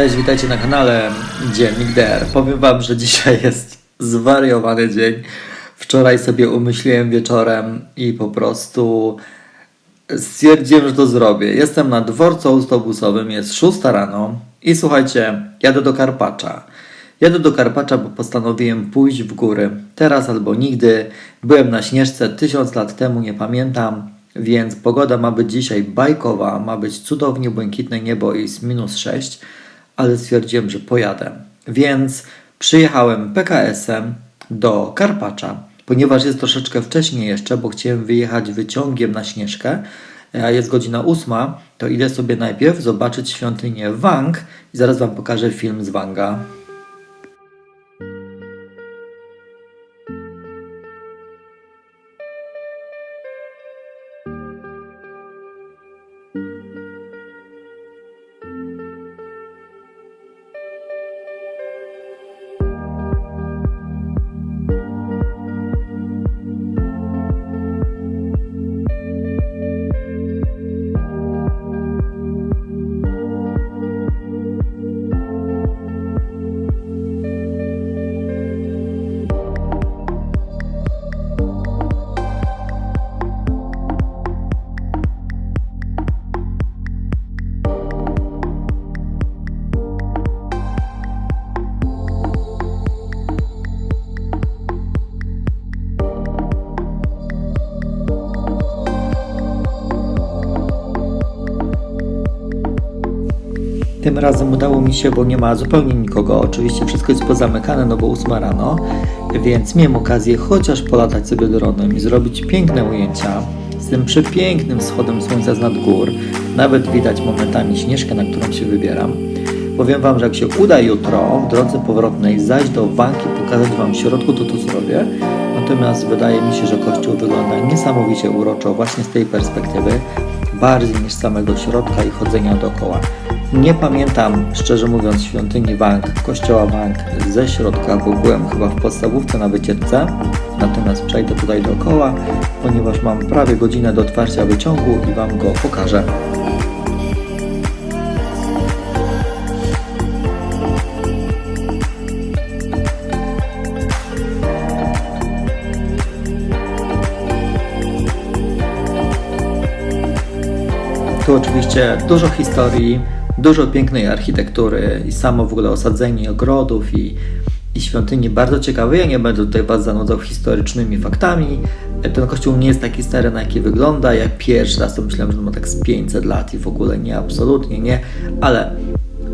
Cześć, witajcie na kanale Dziennik DR. Powiem Wam, że dzisiaj jest zwariowany dzień. Wczoraj sobie umyśliłem wieczorem i po prostu stwierdziłem, że to zrobię. Jestem na dworcu autobusowym, jest 6 rano i słuchajcie, jadę do Karpacza. Jadę do Karpacza, bo postanowiłem pójść w góry. Teraz albo nigdy. Byłem na Śnieżce tysiąc lat temu, nie pamiętam. Więc pogoda ma być dzisiaj bajkowa, ma być cudownie błękitne niebo i jest minus 6, ale stwierdziłem, że pojadę. Więc przyjechałem PKS-em do Karpacza, ponieważ jest troszeczkę wcześniej jeszcze, bo chciałem wyjechać wyciągiem na Śnieżkę, a jest godzina 8, to idę sobie najpierw zobaczyć świątynię Wang i zaraz Wam pokażę film z Wanga. Tym razem udało mi się, bo nie ma zupełnie nikogo. Oczywiście wszystko jest pozamykane, no bo 8 rano, więc miałem okazję chociaż polatać sobie dronem i zrobić piękne ujęcia z tym przepięknym wschodem słońca z nad gór. Nawet widać momentami śnieżkę, na którą się wybieram. Powiem Wam, że jak się uda jutro w drodze powrotnej zajść do Wanki, pokazać Wam w środku, to to zrobię. Natomiast wydaje mi się, że kościół wygląda niesamowicie uroczo właśnie z tej perspektywy, bardziej niż samego środka i chodzenia dookoła. Nie pamiętam, szczerze mówiąc, świątyni Wang, kościoła Wang ze środka, bo byłem chyba w podstawówce na wycieczce. Natomiast przejdę tutaj dookoła, ponieważ mam prawie godzinę do otwarcia wyciągu i Wam go pokażę. Tu oczywiście dużo historii, dużo pięknej architektury i samo w ogóle osadzenie ogrodów i, i świątyni bardzo ciekawe. Ja nie będę tutaj Was zanudzał historycznymi faktami. Ten kościół nie jest taki stary, na jaki wygląda. Jak pierwszy raz to myślałem, że on ma tak z 500 lat i w ogóle nie, absolutnie nie, ale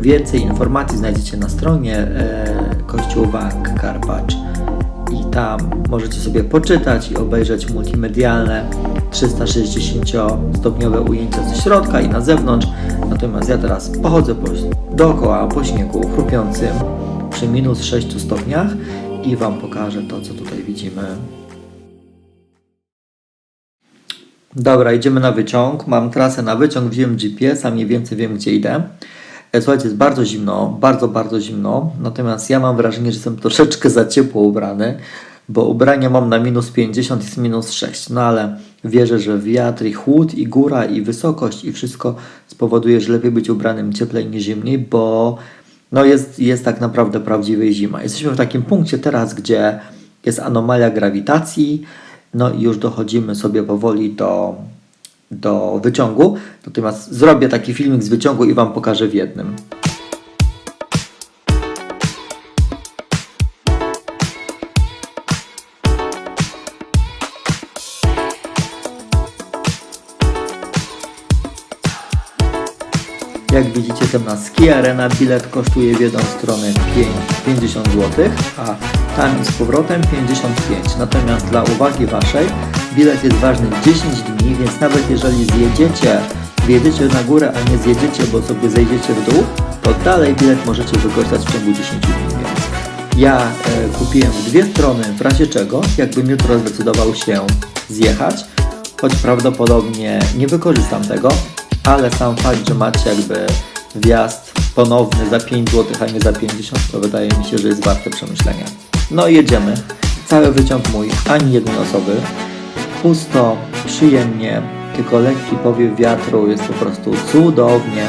więcej informacji znajdziecie na stronie e, Kościół Wang Karpacz i tam możecie sobie poczytać i obejrzeć multimedialne 360-stopniowe ujęcia ze środka i na zewnątrz. Natomiast ja teraz pochodzę po, dookoła po śniegu chrupiącym przy minus 6 stopniach i Wam pokażę to, co tutaj widzimy. Dobra, idziemy na wyciąg. Mam trasę na wyciąg, wziąłem GPS, a mniej więcej wiem, gdzie idę. E, Słuchajcie, jest bardzo zimno, bardzo, bardzo zimno. Natomiast ja mam wrażenie, że jestem troszeczkę za ciepło ubrany, bo ubrania mam na minus 50, jest minus 6. No ale wierzę, że wiatr i chłód i góra i wysokość i wszystko spowoduje, że lepiej być ubranym cieplej niż zimniej, bo no jest, jest tak naprawdę prawdziwej zima. Jesteśmy w takim punkcie teraz, gdzie jest anomalia grawitacji, no i już dochodzimy sobie powoli do, do wyciągu. Natomiast zrobię taki filmik z wyciągu i Wam pokażę w jednym. Widzicie, tam na Ski Arena bilet kosztuje w jedną stronę 5, 50 zł, a tam z powrotem 55. Natomiast dla uwagi Waszej, bilet jest ważny 10 dni, więc nawet jeżeli zjedziecie, wjedziecie na górę, a nie zjedziecie, bo sobie zejdziecie w dół, to dalej bilet możecie wykorzystać w ciągu 10 dni. Więc ja e, kupiłem dwie strony, w razie czego, jakbym jutro zdecydował się zjechać, choć prawdopodobnie nie wykorzystam tego, ale sam fakt, że macie jakby wjazd ponowny za 5 zł, a nie za 50, to wydaje mi się, że jest warte przemyślenia. No i jedziemy. Cały wyciąg mój, ani jednej osoby. Pusto, przyjemnie, tylko lekki powiew wiatru, jest po prostu cudownie.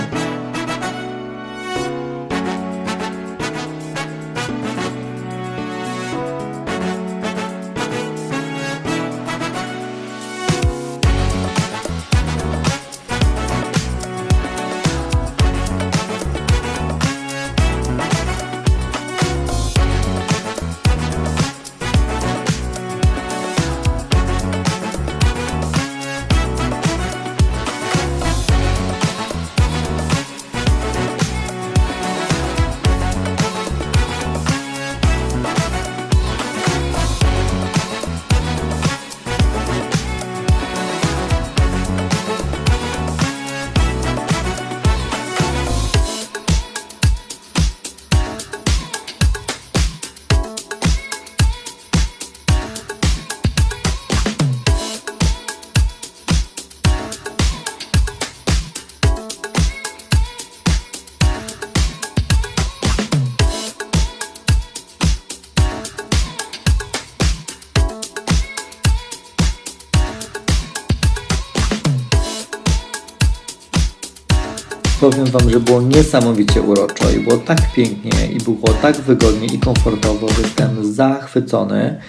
Powiem Wam, że było niesamowicie uroczo i było tak pięknie i było tak wygodnie i komfortowo, że jestem zachwycony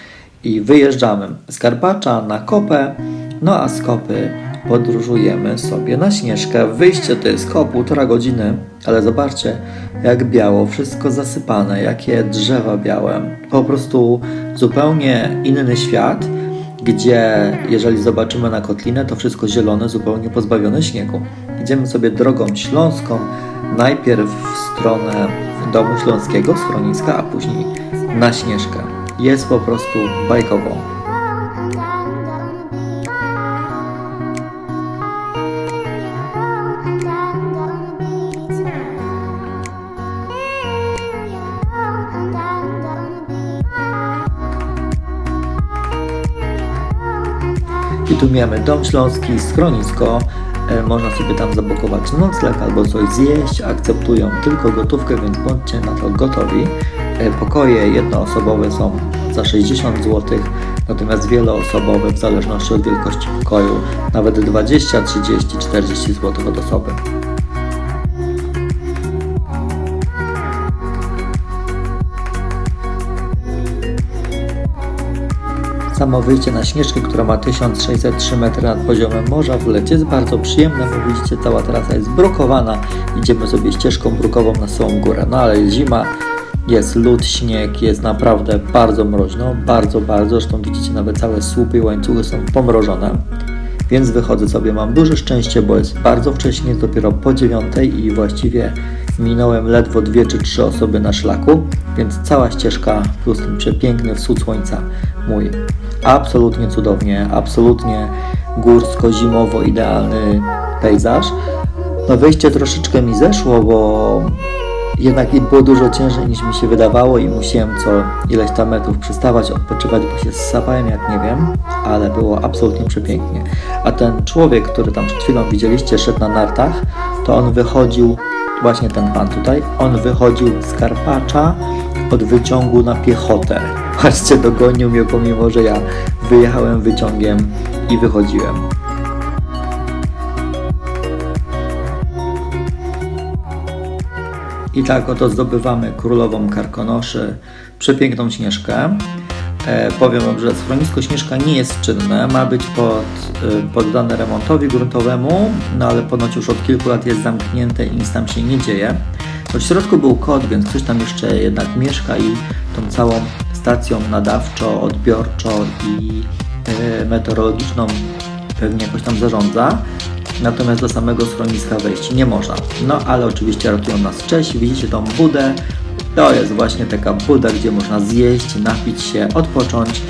i wyjeżdżamy z Karpacza na Kopę, no a z Kopy podróżujemy sobie na Śnieżkę. Wyjście to jest koło półtora godziny, ale zobaczcie jak biało, wszystko zasypane, jakie drzewa białe. Po prostu zupełnie inny świat gdzie jeżeli zobaczymy na kotlinę, to wszystko zielone, zupełnie pozbawione śniegu. Idziemy sobie drogą śląską, najpierw w stronę Domu Śląskiego, schroniska, a później na Śnieżkę. Jest po prostu bajkowo. I tu mamy Dom Śląski, schronisko. E, Można sobie tam zabukować nocleg albo coś zjeść. Akceptują tylko gotówkę, więc bądźcie na to gotowi. E, Pokoje jednoosobowe są za 60 zł, natomiast wieloosobowe w zależności od wielkości pokoju nawet 20, 30, 40 zł od osoby. Samo wyjście na Śnieżkę, która ma 1603 metry nad poziomem morza w lecie jest bardzo przyjemne, bo widzicie cała trasa jest brukowana. Idziemy sobie ścieżką brukową na samą górę, no ale jest zima, jest lód, śnieg, jest naprawdę bardzo mroźno, bardzo, bardzo, zresztą widzicie nawet całe słupy i łańcuchy są pomrożone. Więc wychodzę sobie, mam duże szczęście, bo jest bardzo wcześnie, dopiero po dziewiątej i właściwie minąłem ledwo dwie czy trzy osoby na szlaku, więc cała ścieżka plus ten przepiękny wschód słońca mój. Absolutnie cudownie, absolutnie górsko-zimowo idealny pejzaż. No wyjście troszeczkę mi zeszło, bo jednak było dużo ciężej niż mi się wydawało i musiałem co ileś tam metrów przystawać, odpoczywać, bo się ssapałem jak nie wiem, ale było absolutnie przepięknie. A ten człowiek, który tam przed chwilą widzieliście, szedł na nartach, to on wychodził, właśnie ten pan tutaj, on wychodził z Karpacza od wyciągu na piechotę. Patrzcie, dogonił mnie, pomimo że ja wyjechałem wyciągiem i wychodziłem. I tak oto zdobywamy królową Karkonoszy, przepiękną Śnieżkę. E, powiem Wam, że schronisko Śnieżka nie jest czynne, ma być pod, e, poddane remontowi gruntowemu, no ale ponoć już od kilku lat jest zamknięte i nic tam się nie dzieje. No w środku był kot, więc ktoś tam jeszcze jednak mieszka i tą całą stacją nadawczo, odbiorczo i e, meteorologiczną pewnie jakoś tam zarządza. Natomiast do samego schroniska wejść nie można. No ale oczywiście ratują nas Czesi. Widzicie tą budę? To jest właśnie taka buda, gdzie można zjeść, napić się, odpocząć.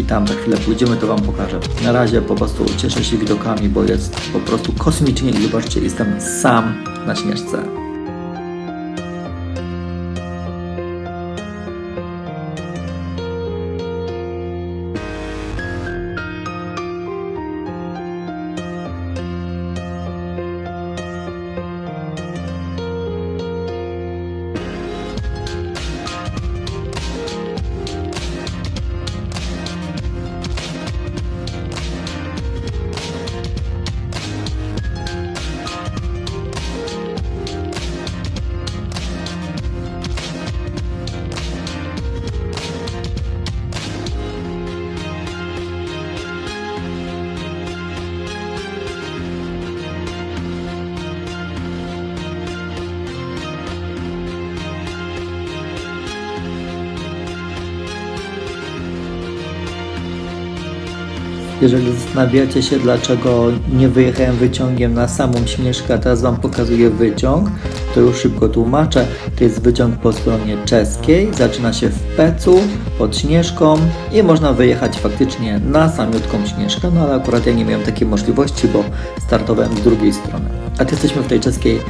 I tam za chwilę pójdziemy, to Wam pokażę. Na razie po prostu cieszę się widokami, bo jest po prostu kosmicznie i zobaczcie, jestem sam na Śnieżce. Jeżeli zastanawiacie się, dlaczego nie wyjechałem wyciągiem na samą Śnieżkę, a teraz Wam pokazuję wyciąg, to już szybko tłumaczę. To jest wyciąg po stronie czeskiej, zaczyna się w Pecu, pod Śnieżką i można wyjechać faktycznie na samiutką Śnieżkę, no ale akurat ja nie miałem takiej możliwości, bo startowałem z drugiej strony. A tu jesteśmy w tej czeskiej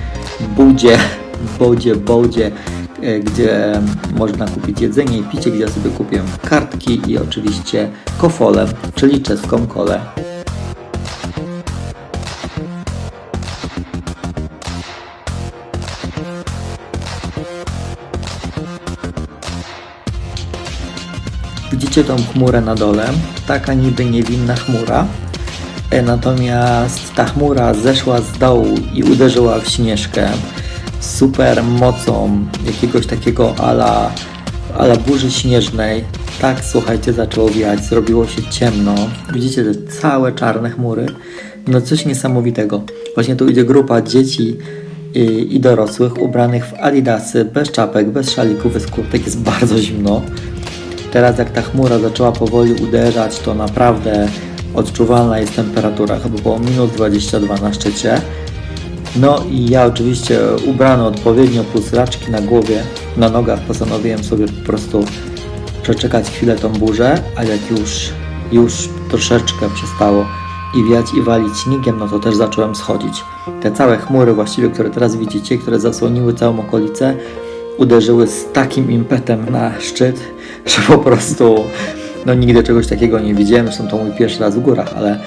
budzie, bodzie, bodzie, e, gdzie można kupić jedzenie i picie, gdzie ja sobie kupiłem kartki i oczywiście kofolę, czyli czeską kolę. Widzicie tą chmurę na dole? Taka niby niewinna chmura. E, Natomiast ta chmura zeszła z dołu i uderzyła w Śnieżkę super mocą jakiegoś takiego ala, ala burzy śnieżnej. Tak, słuchajcie, zaczęło wiać, zrobiło się ciemno. Widzicie te całe czarne chmury? No coś niesamowitego. Właśnie tu idzie grupa dzieci i, i dorosłych ubranych w adidasy, bez czapek, bez szalików, bez kurtek. Jest bardzo zimno. Teraz jak ta chmura zaczęła powoli uderzać, to naprawdę odczuwalna jest temperatura, chyba było minus 22 na szczycie. No i ja oczywiście ubrany odpowiednio plus raczki na głowie, na nogach postanowiłem sobie po prostu przeczekać chwilę tą burzę, a jak już, już troszeczkę przestało i wiać i walić śniegiem, no to też zacząłem schodzić. Te całe chmury właściwie, które teraz widzicie, które zasłoniły całą okolicę, uderzyły z takim impetem na szczyt, że po prostu no nigdy czegoś takiego nie widziałem. Zresztą to mój pierwszy raz w górach, ale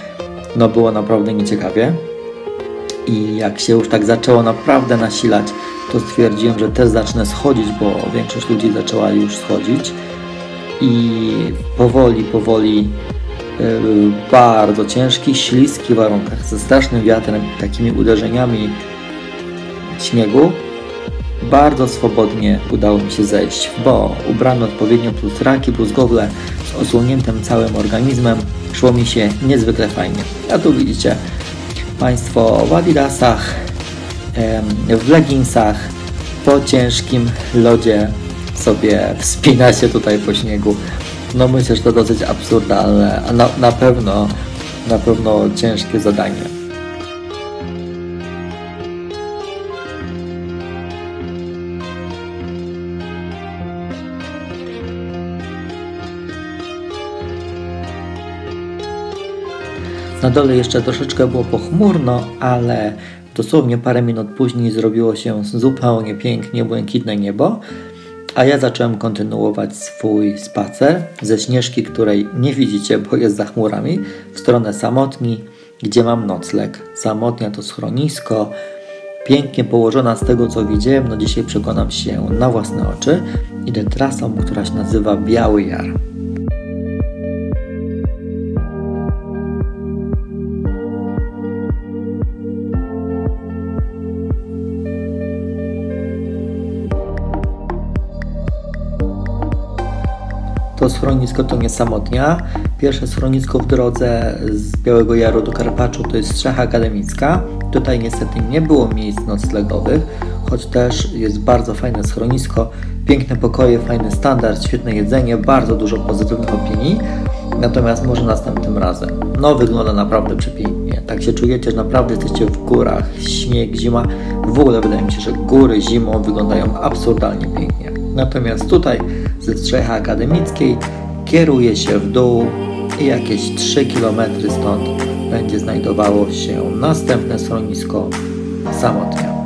no było naprawdę nieciekawie. I jak się już tak zaczęło naprawdę nasilać, to stwierdziłem, że też zacznę schodzić, bo większość ludzi zaczęła już schodzić. I powoli, powoli, yy, bardzo ciężkich, śliskich warunkach, ze strasznym wiatrem, takimi uderzeniami śniegu, bardzo swobodnie udało mi się zejść, bo ubrany odpowiednio plus raki, plus gogle z osłoniętym całym organizmem szło mi się niezwykle fajnie. A tu widzicie Państwo w adidasach, w leginsach, po ciężkim lodzie sobie wspina się tutaj po śniegu. No myślę, że to dosyć absurdalne, a na, na pewno, na pewno ciężkie zadanie. Na dole jeszcze troszeczkę było pochmurno, ale dosłownie parę minut później zrobiło się zupełnie pięknie błękitne niebo, a ja zacząłem kontynuować swój spacer ze śnieżki, której nie widzicie, bo jest za chmurami, w stronę Samotni, gdzie mam nocleg. Samotnia to schronisko, pięknie położona z tego co widziałem, no dzisiaj przekonam się na własne oczy. Idę trasą, która się nazywa Biały Jar. Schronisko to nie samotnia. Pierwsze schronisko w drodze z Białego Jaru do Karpaczu to jest Strzecha Akademicka. Tutaj niestety nie było miejsc noclegowych, choć też jest bardzo fajne schronisko, piękne pokoje, fajny standard, świetne jedzenie, bardzo dużo pozytywnych opinii. Natomiast może następnym razem. No wygląda naprawdę przepięknie. Tak się czujecie, że naprawdę jesteście w górach, śnieg, zima. W ogóle wydaje mi się, że góry zimą wyglądają absurdalnie pięknie. Natomiast tutaj ze Strzechy Akademickiej kieruje się w dół i jakieś 3 km stąd będzie znajdowało się następne schronisko Samotnia.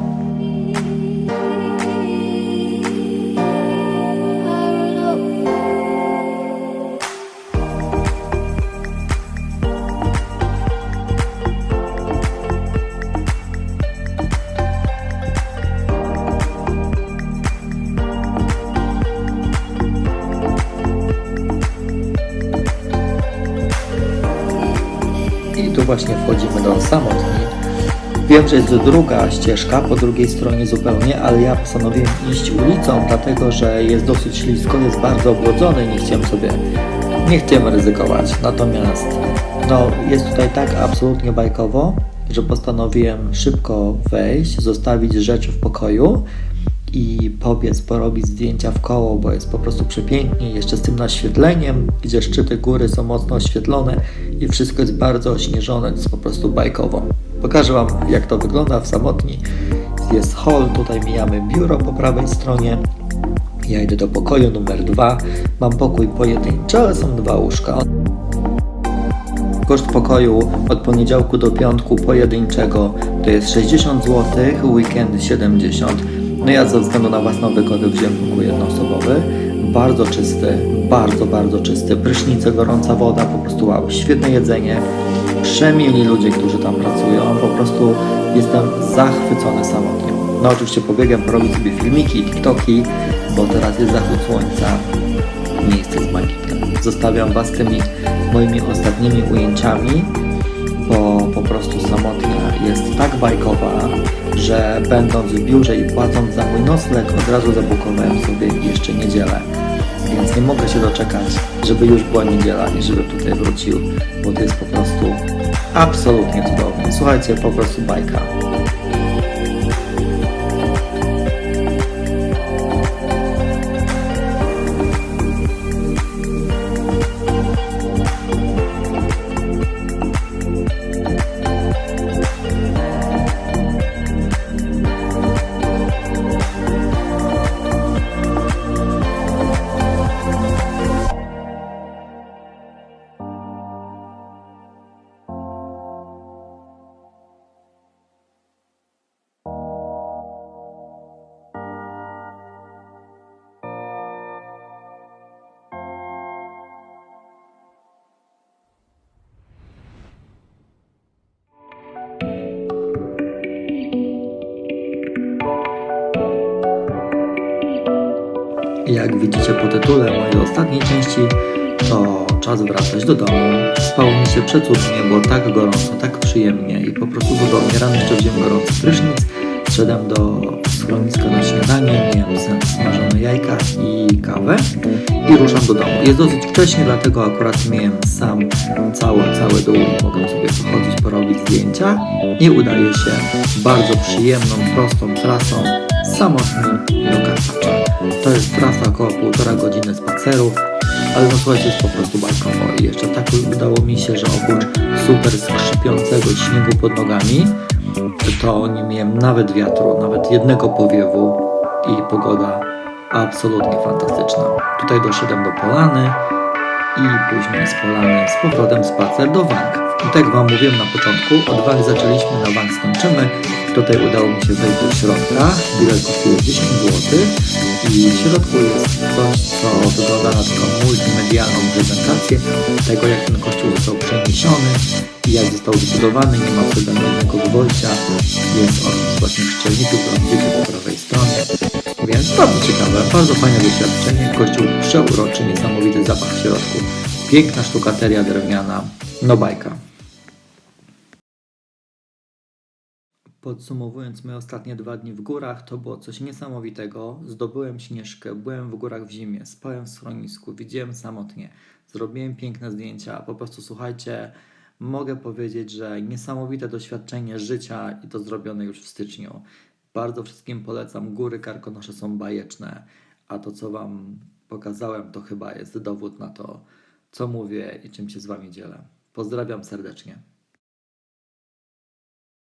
Właśnie wchodzimy do samotni. Wiem, że jest druga ścieżka po drugiej stronie zupełnie, ale ja postanowiłem iść ulicą, dlatego że jest dosyć ślisko, jest bardzo oblodzony i nie chciałem sobie, nie chciałem ryzykować. Natomiast no, jest tutaj tak absolutnie bajkowo, że postanowiłem szybko wejść, zostawić rzeczy w pokoju i pobiec, porobić zdjęcia w koło, bo jest po prostu przepięknie, jeszcze z tym naświetleniem, gdzie szczyty góry są mocno oświetlone i wszystko jest bardzo ośnieżone, jest po prostu bajkowo. Pokażę Wam, jak to wygląda w samotni. Jest hall, tutaj mijamy biuro po prawej stronie. Ja idę do pokoju numer dwa. Mam pokój pojedynczy, ale są dwa łóżka. Koszt pokoju od poniedziałku do piątku pojedynczego to jest 60 zł, weekend 70. No ja ze względu na własną wygodę wziąłem pokój jednoosobowy. Bardzo czysty, bardzo, bardzo czysty. Prysznice, gorąca woda, po prostu wow, świetne jedzenie. Przemieli ludzie, którzy tam pracują. Po prostu jestem zachwycony samotnie. No oczywiście pobiegam porobić sobie filmiki TikToki, bo teraz jest zachód słońca. Miejsce jest magiczne. Zostawiam Was z tymi moimi ostatnimi ujęciami. bo po prostu samotnia jest tak bajkowa, że będąc w biurze i płacąc za mój nocleg, od razu zabukowałem sobie jeszcze niedzielę. Nie mogę się doczekać, żeby już była niedziela i żebym tutaj wrócił, bo to jest po prostu absolutnie cudownie. Słuchajcie, po prostu bajka. Tytule mojej ostatniej części, to czas wracać do domu. Spało mi się przecudnie, było tak gorąco, tak przyjemnie i po prostu cudownie. Rano jeszcze wziąłem gorący prysznic, szedłem do schroniska na śniadanie, miałem smażone jajka i kawę i ruszam do domu. Jest dosyć wcześnie, dlatego akurat miałem sam cały, cały dół mogę sobie pochodzić, porobić zdjęcia i udaje się bardzo przyjemną, prostą trasą samotnie do Karpacza. To jest trasa około półtora godziny spaceru, ale no słuchajcie, jest po prostu bajkowo i jeszcze tak udało mi się, że oprócz super skrzypiącego śniegu pod nogami, to nie miałem nawet wiatru, nawet jednego powiewu i pogoda absolutnie fantastyczna. Tutaj doszedłem do Polany i później z Polany z powrotem spacer do Wang. I tak Wam mówiłem na początku, od Wang zaczęliśmy, na Wang skończymy. Tutaj udało mi się wejść do środka. Bilet kosztuje 10 zł i w środku jest coś, co wygląda na taką multimedialną prezentację tego, jak ten kościół został przeniesiony i jak został wybudowany. Nie ma jednego gwoździa. Jest on właśnie szczelników, widzicie po prawej stronie. Więc bardzo ciekawe, bardzo fajne doświadczenie. Kościół przeuroczy, niesamowity zapach w środku. Piękna sztukateria drewniana. No bajka. Podsumowując moje ostatnie dwa dni w górach, to było coś niesamowitego. Zdobyłem śnieżkę, byłem w górach w zimie, spałem w schronisku, widziałem samotnie, zrobiłem piękne zdjęcia. Po prostu słuchajcie, mogę powiedzieć, że niesamowite doświadczenie życia i to zrobione już w styczniu. Bardzo wszystkim polecam. Góry Karkonosze są bajeczne, a to co Wam pokazałem, to chyba jest dowód na to, co mówię i czym się z Wami dzielę. Pozdrawiam serdecznie.